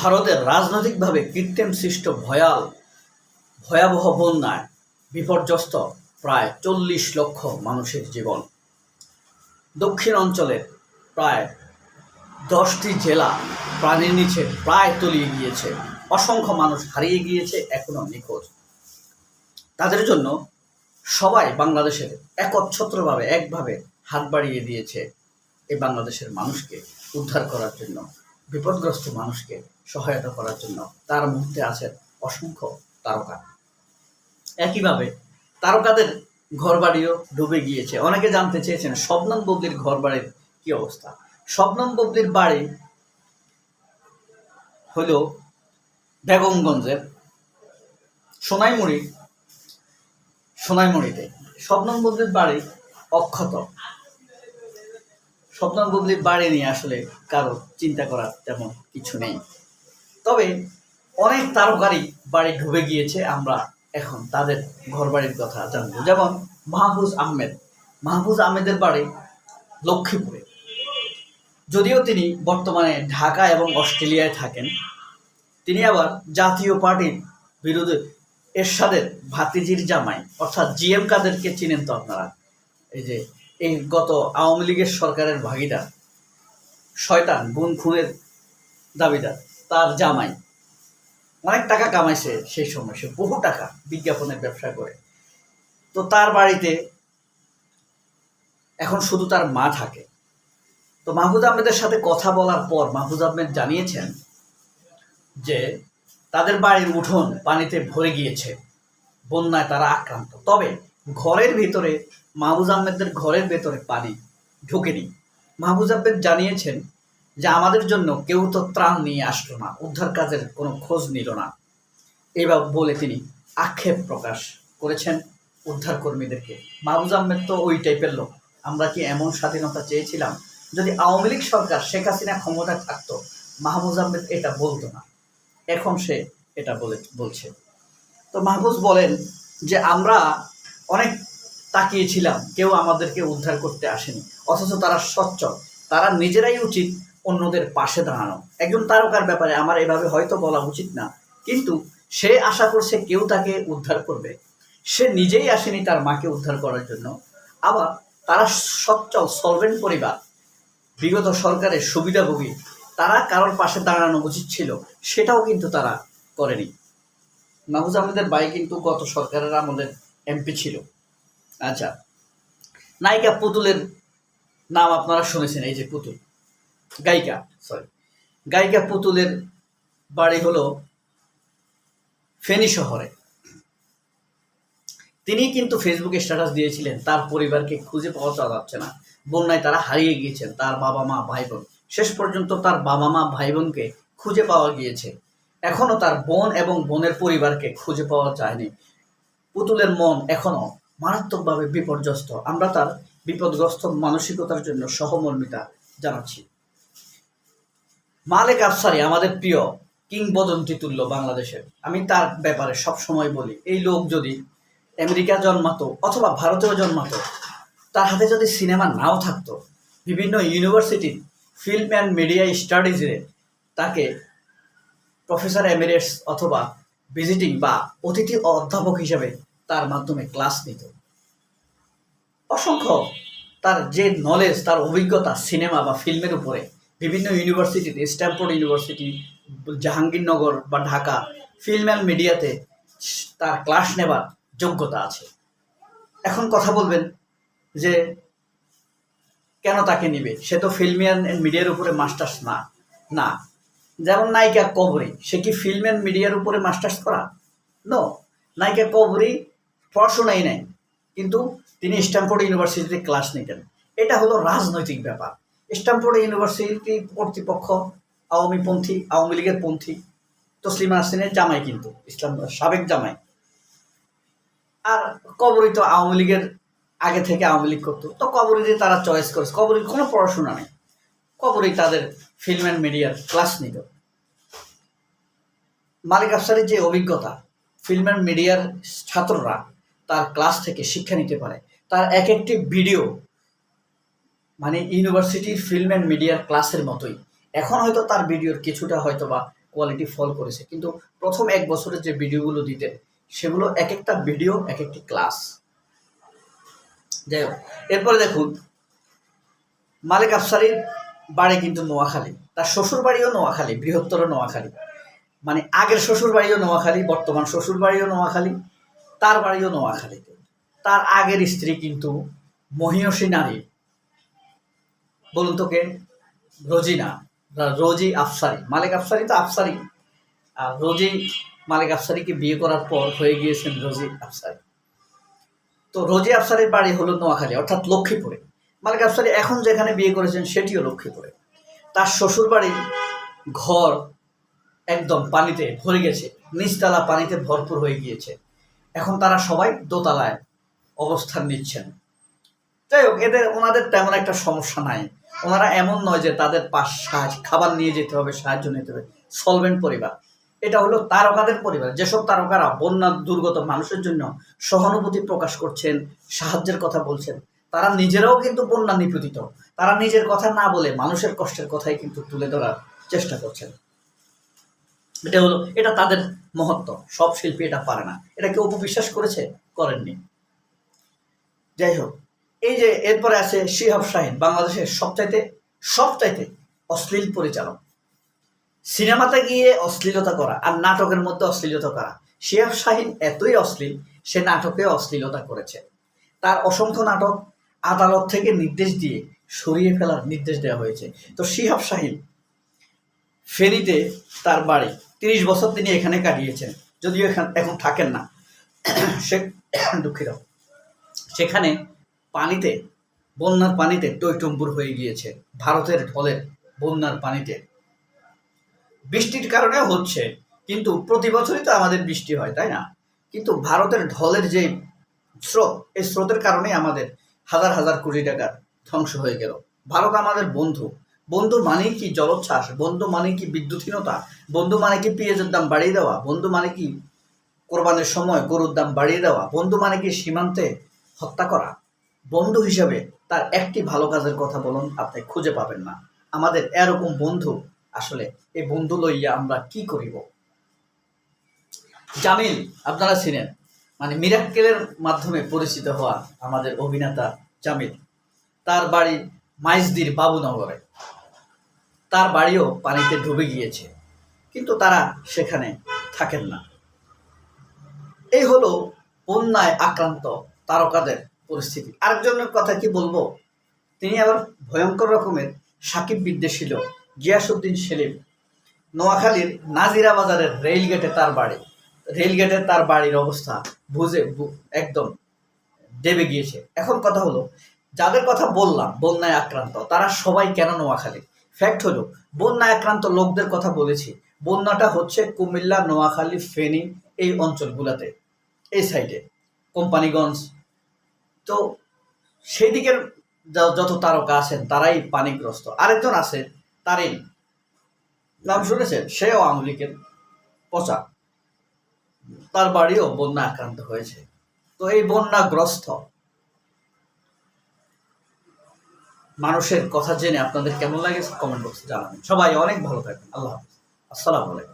ভারতের রাজনৈতিকভাবে কৃত্রিম সৃষ্ট ভয়াল, ভয়াবহ বন্যায় বিপর্যস্ত প্রায় চল্লিশ লক্ষ মানুষের জীবন। দক্ষিণ অঞ্চলের প্রায় দশটি জেলা প্রাণীর নিচে প্রায় তলিয়ে গিয়েছে। অসংখ্য মানুষ হারিয়ে গিয়েছে, এখনও নিখোঁজ। তাদের জন্য সবাই বাংলাদেশের একচ্ছত্রভাবে, একভাবে হাত বাড়িয়ে দিয়েছে এই বাংলাদেশের মানুষকে উদ্ধার করার জন্য, বিপদগ্রস্ত মানুষকে সহায়তা করার জন্য তার মধ্যে আছেন অসংখ্য তারকা। একইভাবে তারকাদের ঘর বাড়িও ডুবে গিয়েছে। অনেকে জানতে চেয়েছেন শবনম ববলির ঘরবাড়ির কি অবস্থা? শবনম ববলির বাড়ি হলো বেগমগঞ্জের সোনাইমুড়ি, সোনাইমুড়িতে। শবনম ববলির বাড়ি অক্ষত। শবনম ববলির বাড়ি নিয়ে আসলে কারও চিন্তা করার তেমন কিছু নেই। তবে অনেক তারকারই বাড়ি ডুবে গিয়েছে, আমরা এখন তাদের ঘরবাড়ির কথা জানব। যেমন মাহফুজ আহমেদ। মাহফুজ আহমেদের বাড়ি লক্ষ্মীপুরে। যদিও তিনি বর্তমানে ঢাকা এবং অস্ট্রেলিয়ায় থাকেন, তিনি আবার জাতীয় পার্টির বিরুদ্ধে এরশাদের ভাতিজির জামাই, অর্থাৎ জিএম কাদেরকে চিনেন তো আপনারা। এই যে, এই গত আওয়ামী লীগের সরকারের ভাগিদার, শয়তান গুণ খুনের দাবিদার। তার জামাই। অনেক টাকা কামাইছে সেই সময়, সে বহু টাকা বিজ্ঞাপনের ব্যবসা করে। তো তার বাড়িতে এখন শুধু তার মা থাকে। তো মাহফুজ আহমেদের সাথে কথা বলার পর মাহফুজ আহমেদ জানিয়েছেন যে, তাদের বাড়ির উঠোন পানিতে ভরে গিয়েছে, বন্যায় তারা আক্রান্ত। তবে ঘরের ভিতরে মাহফুজ আহমেদের ঘরের ভেতরে পানি ঢুকেনি। মাহফুজ আহমেদ জানিয়েছেন যে আমাদের জন্য কেউ তো ত্রাণ নিয়ে আসলো না, উদ্ধার কাজের কোনো খোঁজ নিল না। এবার বলে তিনি আক্ষেপ প্রকাশ করেছেন উদ্ধার কর্মীদেরকে। মাহফুজ আহমেদ তো ওই টাইপের লোক। আমরা কি এমন স্বাধীনতা চেয়েছিলাম? যদি আওয়ামী লীগ সরকার শেখ হাসিনা ক্ষমতায় থাকতো মাহবুজ আহমেদ এটা বলতো না। এখন সে এটা বলে, বলছে। তো মাহবুজ বলেন যে, আমরা অনেক তাকিয়েছিলাম। কেউ আমাদেরকে উদ্ধার করতে আসেনি। অথচ তারা সচ্ছল। তারা নিজেরাই উচিত অন্যদের পাশে দাঁড়ানো। একজন তারকার ব্যাপারে আমার এভাবে হয়তো বলা উচিত না, কিন্তু সে আশা করছে কেউ তাকে উদ্ধার করবে। সে নিজেই আসেনি তার মাকে উদ্ধার করার জন্য। আবার তারা সচ্ছল সলভেন্ট পরিবার, বিগত সরকারের সুবিধাভোগী, তারা কারোর পাশে দাঁড়ানো উচিত ছিল, সেটাও কিন্তু তারা করেনি। মাহফুজ আহমেদের বাই কিন্তু গত সরকারের আমলের এমপি ছিল। আচ্ছা নায়িকা পুতুলের নাম আপনারা শুনেছেন, এই যে পুতুল। গায়িকা সরি গায়িকা পুতুলের বাড়ি হলো ফেনী শহরে। তিনি কিন্তু ফেসবুকে স্ট্যাটাস দিয়েছিলেন, তার পরিবারকে খুঁজে পাওয়া যাচ্ছে না। বন্যায় তারা হারিয়ে গিয়েছেন, তার বাবা মা, ভাই বোন। শেষ পর্যন্ত তার বাবা মা, ভাই বোনকে খুঁজে পাওয়া গিয়েছে। এখনও তার বোন এবং বোনের পরিবারকে খুঁজে পাওয়া যায়নি। পুতুলের মন এখনও মারাত্মকভাবে বিপর্যস্ত। আমরা তার বিপদগ্রস্ত মানসিকতার জন্য সহমর্মিতা জানাচ্ছি। মালেক আফসারি আমাদের প্রিয় কিংবদন্তি তুল্য বাংলাদেশের। আমি তার ব্যাপারে সব সময় বলি, এই লোক যদি আমেরিকা জন্মাতো অথবা ভারতেও জন্মাতো, তার হাতে যদি সিনেমা নাও থাকতো, বিভিন্ন ইউনিভার্সিটির ফিল্ম অ্যান্ড মিডিয়া স্টাডিজে তাকে প্রফেসর এমিরেটস অথবা ভিজিটিং বা অতিথি অধ্যাপক হিসেবে তার মাধ্যমে ক্লাস নিত। অসংখ্য তার যে নলেজ তার অভিজ্ঞতা সিনেমা বা ফিল্মের উপরে বিভিন্ন ইউনিভার্সিটিতে স্ট্যামফোর্ড ইউনিভার্সিটি জাহাঙ্গীরনগর বা ঢাকা ফিল্ম অ্যান্ড মিডিয়াতে তার ক্লাস নেবার যোগ্যতা আছে। এখন কথা বলবেন যে কেন তাকে নিবে? সে তো ফিল্ম অ্যান্ড মিডিয়ার উপরে মাস্টার্স না না। যেমন নায়িকা কবরী, সে কি ফিল্ম অ্যান্ড মিডিয়ার উপরে মাস্টার্স করা? নো নায়িকা কবরী পড়াশোনাই নেই, কিন্তু তিনি স্ট্যামফোর্ড ইউনিভার্সিটিতে ক্লাস নিতেন। এটা হলো রাজনৈতিক ব্যাপার। স্ট্যামফোর্ড ইউনিভার্সিটি কর্তৃপক্ষ আওয়ামীপন্থী আওয়ামী লীগের পন্থী, তসলিমা হাসিনের জামাই কিন্তু, ইসলাম, সাবেক জামাই। আর কবরী তো আওয়ামী লীগের আগে থেকে আওয়ামী লীগ করতো। তো কবরীতে তারা চয়েস করেছে কবরীর কোনো পড়াশোনা নেই। কবরী তাদের ফিল্ম অ্যান্ড মিডিয়ার ক্লাস নিত মালিক আফসারের যে অভিজ্ঞতা ফিল্ম অ্যান্ড মিডিয়ার ছাত্ররা তার ক্লাস থেকে শিক্ষা নিতে পারে। তার এক একটি ভিডিও মানে ইউনিভার্সিটির ফিল্ম অ্যান্ড মিডিয়ার ক্লাসের মতোই। এখন হয়তো তার ভিডিওর কিছুটা হয়তো বা কোয়ালিটি ফল করেছে, কিন্তু প্রথম এক বছরের যে ভিডিওগুলো দিতেন, সেগুলো এক একটা ভিডিও এক একটি ক্লাস যাই হোক, এরপরে দেখুন, মালিক আফসারির বাড়ি কিন্তু নোয়াখালী। তার শ্বশুর বাড়িও নোয়াখালী, বৃহত্তর নোয়াখালী। মানে আগের শ্বশুর বাড়িও নোয়াখালী, বর্তমান শ্বশুর বাড়িও নোয়াখালী, তার বাড়িও নোয়াখালীতে। তার আগের স্ত্রী কিন্তু মহিয়সী নারী। বলুন তো কে? রোজিনা রোজি আফসারি। মালিক আফসারি তো আফসারি। আর রোজি, মালিক আফসারিকে বিয়ে করার পর হয়ে গিয়েছেন রোজি আফসারি। তো রোজি আফসারির বাড়ি হলো নোয়াখালী, অর্থাৎ লক্ষ্মীপুরে। মালিক আফসারি এখন যেখানে বিয়ে করেছেন সেটিও লক্ষ্মীপুরে। তার শ্বশুর বাড়ির ঘর একদম পানিতে ভরে গেছে, নিচতলা পানিতে ভরপুর হয়ে গিয়েছে। এখন তারা সবাই দোতলায় অবস্থান নিচ্ছেন। যাই হোক, এদের, ওনাদের তেমন একটা সমস্যা নাই। ওনারা এমন নয় যে তাদের পাশ সাহায্য, খাবার নিয়ে যেতে হবে, সাহায্য নিতে হবে। সলভেন্ট পরিবার। এটা হলো তারকাদের পরিবার। যেসব তারকারা বন্যা দুর্গত মানুষের জন্য সহানুভূতি প্রকাশ করছেন, সাহায্যের কথা বলছেন, তারা নিজেরাও কিন্তু বন্যা নিপীড়িত। তারা নিজের কথা না বলে মানুষের কষ্টের কথাই কিন্তু তুলে ধরার চেষ্টা করছেন। এটা হলো, এটা তাদের মহত্ব। সব শিল্পী এটা পারে না। এটা কেউ অপবিশ্বাস করেছে? করেননি। যাই হোক। এই যে এরপরে আছে শিহাব শাহিন, বাংলাদেশের সবচাইতে সবচাইতে অশ্লীল পরিচালক। সিনেমাতে গিয়ে অশ্লীলতা করা আর নাটকের মধ্যে অশ্লীলতা করা। শিহাব শাহিন এতই অশ্লীল, সে নাটকে অশ্লীলতা করেছে। তার অসংখ্য নাটক আদালত থেকে নির্দেশ দিয়ে সরিয়ে ফেলার নির্দেশ দেওয়া হয়েছে। তো শিহাব শাহিন ফেনীতে তার বাড়ি, তিরিশ বছর তিনি এখানে কাটিয়েছেন। যদিও এখান এখন থাকেন না। সে দুঃখিত। সেখানে পানিতে, বন্যার পানিতে টইটম্বুর হয়ে গিয়েছে। ভারতের ঢলের বন্যার পানিতে। বৃষ্টির কারণে হচ্ছে, কিন্তু প্রতি বছরই তো আমাদের বৃষ্টি হয়, তাই না? কিন্তু ভারতের ঢলের যে স্রোত, এই স্রোতের কারণে আমাদের হাজার হাজার কোটি টাকার ধ্বংস হয়ে গেল। ভারত আমাদের বন্ধু। বন্ধু মানে কি জলোচ্ছ্বাস? বন্ধু মানে কি বিদ্যুৎহীনতা বন্ধু মানে কি পেঁয়াজের দাম বাড়িয়ে দেওয়া? বন্ধু মানে কি কোরবানের সময় গরুর দাম বাড়িয়ে দেওয়া? বন্ধু মানে কি সীমান্তে হত্যা করা? বন্ধু হিসাবে তার একটি ভালো কাজের কথা বলুন, আপনি খুঁজে পাবেন না। আমাদের এরকম বন্ধু আসলে এই বন্ধু লইয়া আমরা কি করিব? জামিল, আপনারা ছিলেন মানে মিরাক্কেলের মাধ্যমে পরিচিত হওয়া আমাদের অভিনেতা জামিল। তার বাড়ি মাইজদির বাবুনগরে। তার বাড়িও পানিতে ডুবে গিয়েছে, কিন্তু তারা সেখানে থাকেন না। এই হলো বন্যায় আক্রান্ত তারকাদের পরিস্থিতি। আরেকজনের কথা কি বলব? তিনি আবার ভয়ঙ্কর রকমের সাকিব বিদ্বেষী ছিল গিয়াসুদ্দিন সেলিম। নোয়াখালীর নাজিরা বাজারের রেলগেটে তার বাড়ি। রেলগেটে তার বাড়ির অবস্থা বুঝে একদম দেবে গিয়েছে। এখন কথা হলো, যাদের কথা বললাম, বন্যায় আক্রান্ত, তারা সবাই কেন নোয়াখালী? ফ্যাক্ট হলো, বন্যায় আক্রান্ত লোকদের কথা বলেছি। বন্যাটা হচ্ছে কুমিল্লা, নোয়াখালী, ফেনী এই অঞ্চলগুলোতে, এই সাইডে কোম্পানিগঞ্জ তো সেই দিকের যত তারকা আছেন, তারাই পানিগ্রস্ত। আরেকজন আছে, তারিন। নাম শুনেছেন? সেও আওয়ামী লীগের পচা তার বাড়িও বন্যা আক্রান্ত হয়েছে। তো এই বন্যাগ্রস্ত মানুষের কথা জেনে আপনাদের কেমন লাগে কমেন্ট বক্সে জানাবেন। সবাই অনেক ভালো থাকবেন। আল্লাহ হাফিজ। আসসালামু আলাইকুম।